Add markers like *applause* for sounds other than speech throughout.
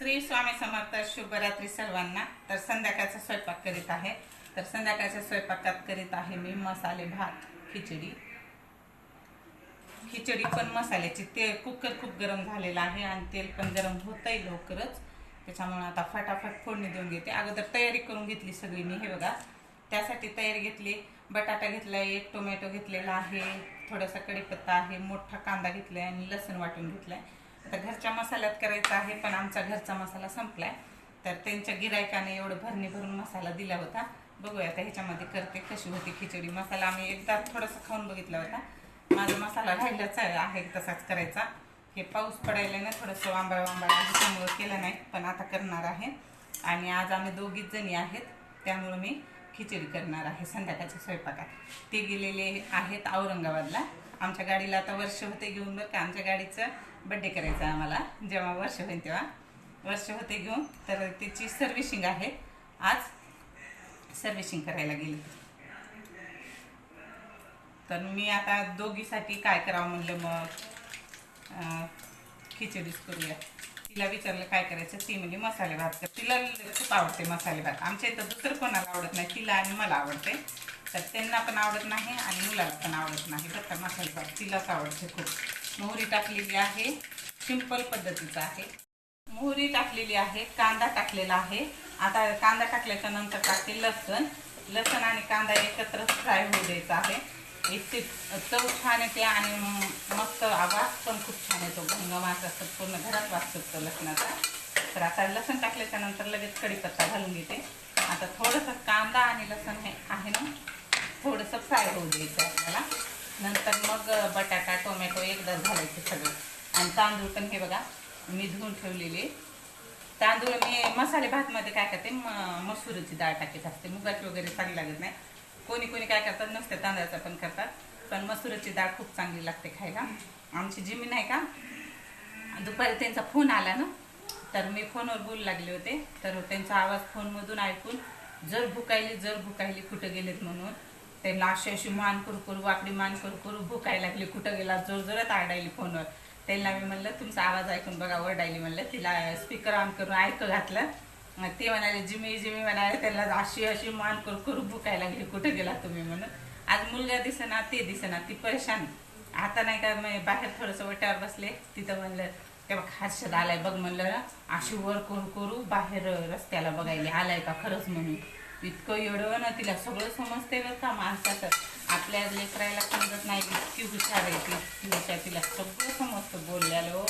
श्री स्वामी समर्थ शुभरात्री सर्वांना. तर संध्याकाळचा स्वयंपाक करीत आहे. तर संध्याकाळच्या स्वयंपाकात करीत आहे मी मसाले भात खिचडी. खिचडी पण मसाल्याची. ते कुकर खूप गरम झालेलं आहे आणि तेल पण गरम होतंय लवकरच. त्याच्यामुळे आता फटाफट फोडणी देऊन घेते. अगोदर तयारी करून घेतली सगळी मी हे बघा. त्यासाठी तयारी घेतली. बटाटा घेतलाय एक टोमॅटो घेतलेला आहे. थोडासा कढीपत्ता आहे मोठा कांदा घेतलाय आणि लसूण वाटून घेतलाय. आता घरच्या मसाल्यात करायचा आहे पण आमचा घरचा मसाला संपलाय. तर त्यांच्या गिरायकाने एवढं भरणी भरून मसाला दिला होता. बघूया आता ह्याच्यामध्ये करते कशी होती खिचडी. मसाला आम्ही एकदा थोडासा खाऊन बघितला होता. माझा मसाला राहिलाच आहे तसाच करायचा. हे पाऊस पडायला ना थोडंसं वांबळा वांबळ आहे त्यामुळं केलं नाही पण आता करणार आहे. आणि आज आम्ही दोघीच जणी आहेत त्यामुळं मी खिचडी करणार आहे संध्याकाळच्या स्वयंपाकात ते गेलेले आहेत औरंगाबादला. आमच्या गाडीला आता वर्ष होते घेऊन बरं का आमच्या गाडीचं बड्डे करायचा आम्हाला. जेव्हा वर्ष होईल तेव्हा. वर्ष होते घेऊन तर त्याची सर्व्हिसिंग आहे. आज सर्व्हिसिंग करायला गेली. तर मी आता दोघीसाठी काय करावं म्हणलं मग? खिचडीच करूया. तिला विचारलं काय करायचं? ती म्हणजे मसाले भात. कर तिला खूप आवडते मसाले भात. आमच्या इथं दुसरं कोणाला आवडत नाही तिला आणि मला आवडते. तर त्यांना पण आवडत नाही आणि मुलाला पण आवडत नाही बरं का मसाले भात. तिलाच आवडते खूप. मोहरी टाकलेली आहे. सिंपल पद्धतीचं आहे. मोहरी टाकलेली आहे कांदा टाकलेला आहे. आता कांदा टाकल्याच्या नंतर टाकते लसण. लसण आणि कांदा एकत्र फ्राय होऊ द्यायचा आहे. इतकी चव छान येते आणि मस्त वास पण खूप छान येतो. घंगमाचा असं पूर्ण घरात वास सुटतो लसणाचा. तर आता लसण टाकल्याच्या नंतर लगेच कढीपत्ता घालून घेते. आता थोडंसं कांदा आणि लसण हे आहे ना थोडंसं फ्राय होऊ द्यायचं आपल्याला. नंतर मग बटाटा टोमॅटो एकदाच घालायचे सगळं. आणि तांदूळ पण हे बघा मी धुवून ठेवलेले. तांदूळ मी मसाले भातमध्ये काय करते म- मसुरीची डाळ टाकीत असते. मुगाची वगैरे चांगली लागत नाही. कोणी कोणी काय करतात नसते तांदळाचा पण करतात. पण मसुरीची डाळ खूप चांगली लागते खायला. आमची जिमी नाही का दुपारी त्यांचा फोन आला ना तर मी फोनवर बोलू लागले होते. तर त्यांचा आवाज फोनमधून ऐकून जर भुकायली जर भुकायली कुठं गेलेत म्हणून. त्यांना अशी अशी मान करू करू वाकडी मान करू करू भुकायला लागली कुठं गेला? जोर जोरात आरडायली फोनवर. त्यांना मी म्हणलं तुमचा आवाज ऐकून बघा ओरडायली म्हणलं. तिला स्पीकर ऑन करून ऐकू घातलं. ते म्हणाले जिमी जिमी म्हणाले त्याला अशी अशी मान करू करू भुकायला लागली कुठं गेला तुम्ही म्हणून? आज मुलगा दिसेना ते दिसेना ती परेशान. आता नाही का मी बाहेर थोडंसं वट्यावर बसले. तिथं म्हणलं तेव्हा खासशेत आलाय. बघ म्हणलं ना अशी वर करू करू बाहेर रस्त्याला बघायला आलाय का खरंच म्हणून? इतकं एवढं ना तिला. सगळं समजते बरं का माणसाचं? आपल्या लेकरायला समजत नाही इतकी हुशार आहे ती. इतकी हुशार तिला सगळं समजतं बोलल्यालो हो.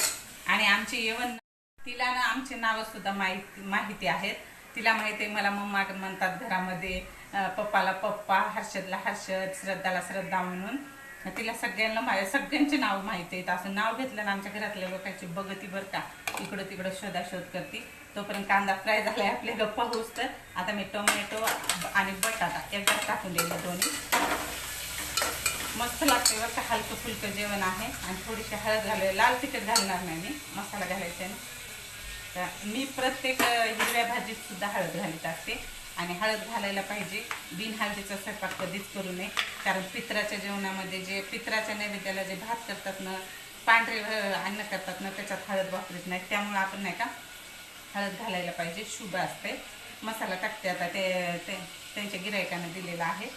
आणि आमचे येवन तिला ना आमचे नावं सुद्धा माहिती माहिती आहेत. तिला माहिती आहे मला मम्मा म्हणतात घरामध्ये पप्पाला पप्पा हर्षदला हर्षद श्रद्धाला श्रद्धा म्हणून. तिला सगळ्यांना माझ्या सगळ्यांचे नाव माहिती आहेत. असं नाव घेतलं ना आमच्या घरातल्या लोकांची बघती बरं का. इकडं तिकडं शोधाशोध करते. तोपर्यंत कांदा फ्राय झालाय आपले गप्पा होऊस तर आता मी टोमॅटो आणि बटाटा एकदाच टाकून दिले दोन्ही. मस्त लागते बरं का हलकं फुलकं जेवण आहे. आणि थोडीशी हळद घालूया लाल तिखट घालणार नाही मी मसाला घालायचा आहे. तर मी प्रत्येक हिरव्या भाजीत सुद्धा हळद घालत असते. आणि हळद घालायला पाहिजे. बिन हळदीचा स्वयंपाक कधीच करू नये. कारण पित्राच्या जेवणामध्ये जे पित्राच्या नैवेद्याला जे भात करतात ना पांढरे अन्न करतात ना त्याच्यात हळद वापरत नाही त्यामुळे आपण नाही का हळद घालायला पाहिजे शुभ असते. मसाला टाकते आता ते त्यांच्या गिरायकानं दिलेला आहे.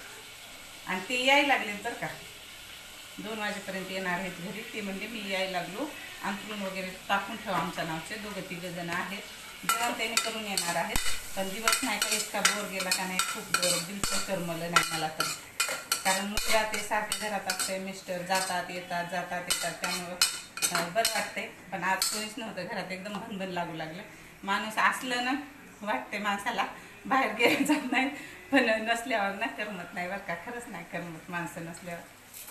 आणि ते यायला लागलेत बरं का. दोन वाजेपर्यंत येणार आहेत घरी. ते म्हणजे मी यायला लागलो. अंतरून वगैरे टाकून ठेवा आमच्या नावचे. दोघं तिघं जण आहेत. जेवण त्याने करून येणार आहेत. पण दिवस नाही का इतका बोर गेला का नाही खूप बोर. बिलकुल करमलं नाही मला तर. कारण मुलगा ते सारखे घरात असते मिस्टर जातात येतात जातात येतात. त्यामुळं बरं वाटते पण आज कोणीच नव्हतं घरात. एकदम भनभन लागू लागलं. माणूस असलं ना वाटते माणसाला बाहेर गेले जात नाही. पण नसल्यावर ना करमत नाही बरं का. खरंच नाही करमत माणसं नसल्यावर.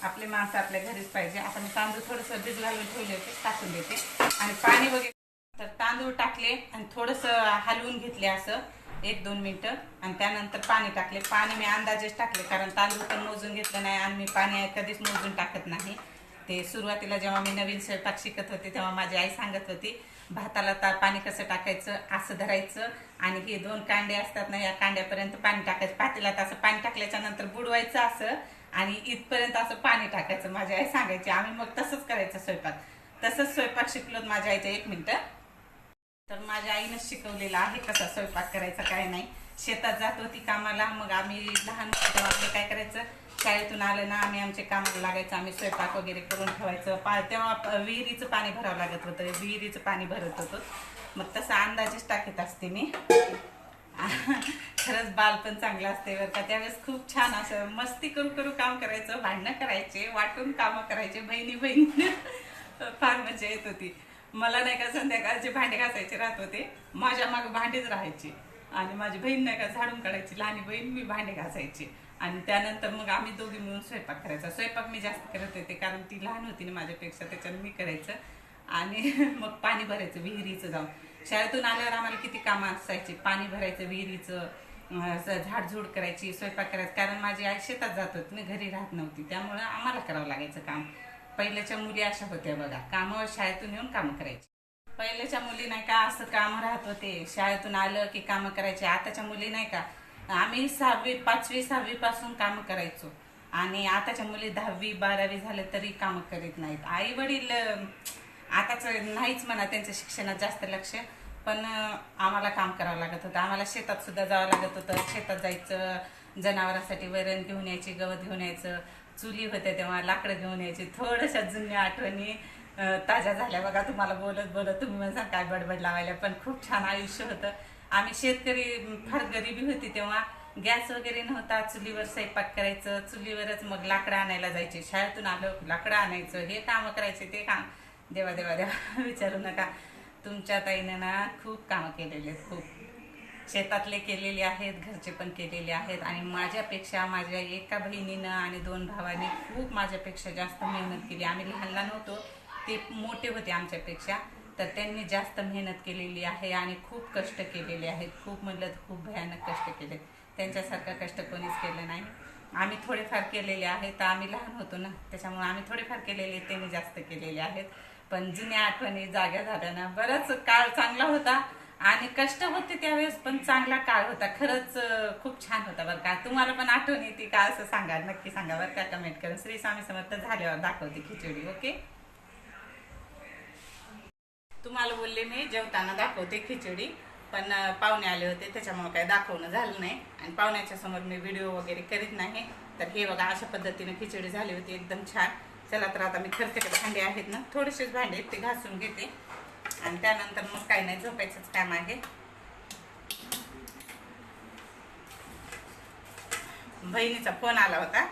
आपले माणसं आपल्या घरीच पाहिजे. आपण तांदूळ थोडंसं भिज घालून ठेवले होते टाकून देते. आणि पाणी वगैरे तर तांदूळ टाकले आणि थोडंसं हलवून घेतले असं एक दोन मिनटं. आणि त्यानंतर पाणी टाकले. पाणी मी अंदाजेच टाकले कारण तांदूळ पण मोजून घेतलं नाही आणि मी पाणी कधीच मोजून टाकत नाही. ते सुरुवातीला जेव्हा मी नवीन स्वयंपाक शिकत होते तेव्हा माझी आई सांगत होती भाताला ता पाणी कसं टाकायचं असं धरायचं आणि हे दोन कांडे असतात ना या कांड्यापर्यंत पाणी टाकायचं. पातेल्यात असं पाणी टाकल्याच्या नंतर बुडवायचं असं आणि इथपर्यंत असं पाणी टाकायचं. माझी आई सांगायची आम्ही मग तसंच करायचं स्वयंपाक. तसंच स्वयंपाक शिकलो माझ्या आईचं एक मिनटं. तर माझ्या आईनं शिकवलेलं आहे कसा स्वयंपाक करायचा काय नाही. शेतात जात होती कामाला मग आम्ही लहान होतो तेव्हा आम्ही काय करायचं? शाळेतून आलं ना आम्ही आमचे कामाला लागायचं आम्ही स्वयंपाक वगैरे करून ठेवायचं. पा तेव्हा विहिरीचं पाणी भरावं लागत होतं. विहिरीचं पाणी भरत होतं. मग तसं अंदाजेच टाकीत असते मी. *laughs* खरंच बाल पण चांगलं असते बरं का. त्यावेळेस खूप छान असं मस्ती करू करू काम करायचं भांडणं करायचे वाटून कामं करायचे बहिणी बहिणी *laughs* फार मजा येत होती. मला नाही का संध्याकाळचे भांडे घासायचे राहत होते. माझ्या मागं भांडेच राहायचे. आणि माझी बहीण नाही का झाडून काढायची. लहानी बहीण मी भांडे घासायची. आणि त्यानंतर मग आम्ही दोघी मिळून स्वयंपाक करायचा. स्वयंपाक मी जास्त करत होते कारण ती लहान होती ना माझ्यापेक्षा त्याच्यानं मी करायचं. आणि *laughs* मग पाणी भरायचं विहिरीचं जाऊन. शाळेतून आल्यावर आम्हाला किती कामं असायची? पाणी भरायचं विहिरीचं असं झाडझूड करायची स्वयंपाक करायचं. कारण माझी आई शेतात जात होती ना घरी राहत नव्हती. त्यामुळं आम्हाला करावं लागायचं काम. पहिल्याच्या मुली अशा होत्या बघा. कामं शाळेतून येऊन कामं करायची. पहिल्याच्या मुली नाही का असं कामं राहत होते. शाळेतून आलं की कामं करायचे. आताच्या मुली नाही का आम्ही सहावी पाचवी सहावी पासून काम करायचो. आणि आताच्या मुली दहावी बारावी झाले तरी काम करीत नाहीत. आई वडील आताच नाहीच म्हणा त्यांच्या शिक्षणात जास्त लक्ष. पण आम्हाला काम करावं लागत होतं. आम्हाला शेतात सुद्धा जावं लागत होतं. शेतात जायचं जनावरांसाठी वैरण घेऊन यायची गवत घेऊन यायचं. चुली होत्या तेव्हा लाकडं घेऊन यायची. थोड्याशा जुन्या आठवणी ताज्या झाल्या. बघा तुम्हाला बोलत बोलत तुम्ही म्हणता काय बडबड लावायला. पण खूप छान आयुष्य होतं. आम्ही शेतकरी फार गरिबी होती तेव्हा गॅस वगैरे नव्हता चुलीवर स्वयंपाक करायचं चुलीवरच मग लाकडं आणायला जायचे. शाळेतून आलं लाकडं आणायचं हे कामं करायचे ते काम. देवा देवा देवा *laughs* विचारू नका. तुमच्या ताईने ना खूप कामं केलेली आहेत खूप. शेतातले केलेले आहेत घरचे पण केलेले आहेत आणि माझ्यापेक्षा माझ्या एका बहिणीनं आणि दोन भावाने खूप माझ्यापेक्षा जास्त मेहनत केली. आम्ही लहान लहान होतो ते मोठे होते आमच्यापेक्षा. तर त्यांनी जास्त मेहनत केलेली आहे आणि खूप कष्ट केलेले आहेत. खूप म्हणलं तर खूप भयानक कष्ट केले. त्यांच्यासारखं कष्ट कोणीच केलं नाही. आम्ही थोडेफार केलेले आहेत. तर आम्ही लहान होतो ना त्याच्यामुळे आम्ही थोडेफार केलेले त्यांनी जास्त केलेले आहेत. पण जुन्या आठवणी जाग्या झाल्या ना. बराच काळ चांगला होता आणि कष्ट होते त्यावेळेस पण चांगला काळ होता. खरंच खूप छान होता बरं का. तुम्हाला पण आठवण येते का? असं सांगा. नक्की सांगा बरं का. कमेंट करून. श्री स्वामी समर्थ झाल्यावर दाखवते खिचडी. ओके? तुम्हाला बोलले मी जेवताना दाखवते खिचडी पण पाहुणे आले होते त्याच्यामुळे काही दाखवणं झालं नाही. आणि पाहुण्याच्या समोर मी व्हिडिओ वगैरे करीत नाही. तर हे बघा अशा पद्धतीने खिचडी झाली होती एकदम छान. चला तर आता मी खरकटे भांडे आहेत ना थोडेसेच भांडे आहेत ते घासून घेते. आणि त्यानंतर मग काही नाही झोपायचंच काम आहे. बहिणीचा फोन आला होता.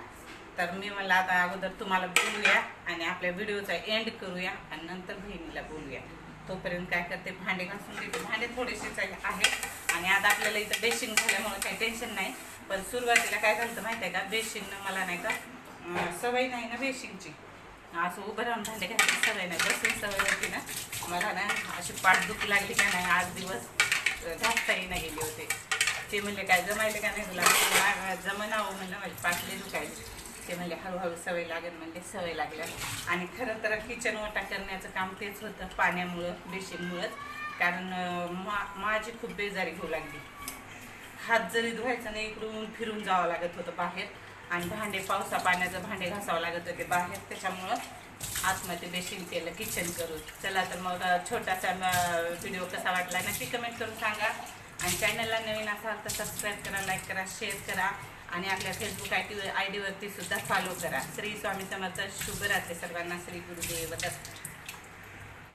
तर मी म्हणलं आता अगोदर तुम्हाला बोलूया आणि आपल्या व्हिडिओचा एंड करूया आणि नंतर बहिणीला बोलूया. तोपर्यंत काय करते भांडे घासून देते. भांडे थोडेसेच आहेत. आणि आता आपल्याला इथं बेसिंग झाल्यामुळे काही टेन्शन नाही. पण सुरुवातीला काय झालं माहिती आहे का? बेशिंगनं मला नाही का सवय नाही ना बेसिंगची असं उभं राहून भांडे घासायची सवय नाही. बसून सवय होती ना मला ना अशी पाठ दुख लागली का नाही आठ दिवस अं, घासताही नाही गेले होते. ते म्हणले काय जमायले का नाही तुला? जमनावं म्हणलं माझी पाठले दुखायची ते म्हणजे हळूहळू सवय लागेल म्हणजे सवय लागल्या आणि खरं तर किचन ओटा करण्याचं काम तेच होतं पाण्यामुळं बेशिंगमुळंच कारण मा माझी खूप बेजारी घेऊ लागली. हात जरी धुवायचा नाही इकडून फिरून जावं लागत होतं बाहेर. आणि भांडे पावसा पाण्याचं भांडे घासावं लागत होते बाहेर. त्याच्यामुळं आतमध्ये बेशिंग केलं किचन करून. चला तर मग छोटासा व्हिडिओ कसा वाटला नक्की कमेंट करून सांगा. आणि चॅनलला नवीन असाल तर सबस्क्राईब करा लाईक करा शेअर करा. आणि आपल्या फेसबुक आय टी आय डीवरती सुद्धा फॉलो करा. श्री स्वामी समर्थ राहते सर्वांना श्री गुरुदेव. दत्त